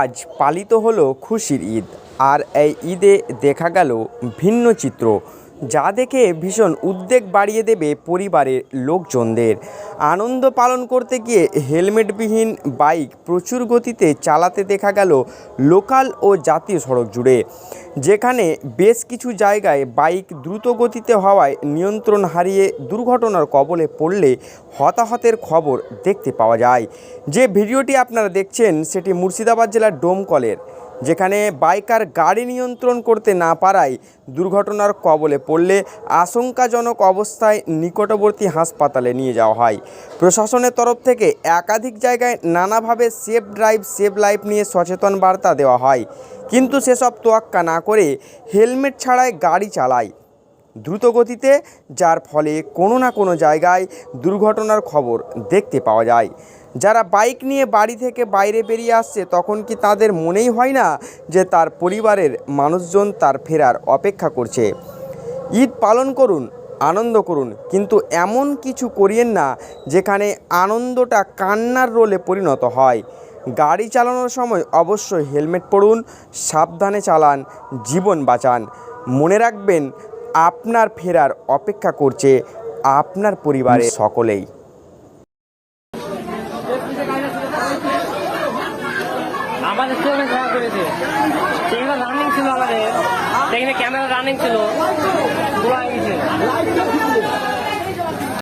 আজ পালিত হলো খুশির ঈদ আর এই ঈদে দেখা গেল ভিন্ন চিত্র। যা দেখে ভীষণ উদ্বেগ বাড়িয়ে দেবে পরিবারের লোকজনদের। আনন্দ পালন করতে গিয়ে হেলমেটবিহীন বাইক প্রচুর গতিতে চালাতে দেখা গেল লোকাল ও জাতীয় সড়ক জুড়ে। যেখানে বেশ কিছু জায়গায় বাইক দ্রুত গতিতে হওয়ায় নিয়ন্ত্রণ হারিয়ে দুর্ঘটনার কবলে পড়লে হতাহতের খবর দেখতে পাওয়া যায়। যে ভিডিওটি আপনারা দেখছেন, সেটি মুর্শিদাবাদ জেলার ডোমকলের। যেখানে বাইকার গাড়ি নিয়ন্ত্রণ করতে না পারায় দুর্ঘটনার কবলে পড়লে আশঙ্কাজনক অবস্থায় নিকটবর্তী হাসপাতালে নিয়ে যাওয়া হয়। প্রশাসনের তরফ থেকে একাধিক জায়গায় নানাভাবে সেফ ড্রাইভ সেভ লাইফ নিয়ে সচেতন বার্তা দেওয়া হয়। কিন্তু সেসব তোয়াক্কা না করে হেলমেট ছাড়াই গাড়ি চালায়। দ্রুত গতিতে যার ফলে কোনো না কোনো জায়গায় দুর্ঘটনার খবর দেখতে পাওয়া যায়। যারা বাইক নিয়ে বাড়ি থেকে বাইরে বেরিয়ে আসছে, তখন কি তাদের মনেই হয় না যে তার পরিবারের মানুষজন তার ফেরার অপেক্ষা করছে? ঈদ পালন করুন, আনন্দ করুন, কিন্তু এমন কিছু করিয়েন না যেখানে আনন্দটা কান্নার রোলে পরিণত হয়। গাড়ি চালানোর সময় অবশ্যই হেলমেট পরুন, সাবধানে চালান, জীবন বাঁচান। মনে রাখবেন, আপনার ফেরার অপেক্ষা করছে আপনার পরিবারের সকলেই। আমাদের চলে খারাপ করেছে। সেগুলো রানিং ছিল আমাদের। সেখানে ক্যামেরা রানিং ছিল। গেছে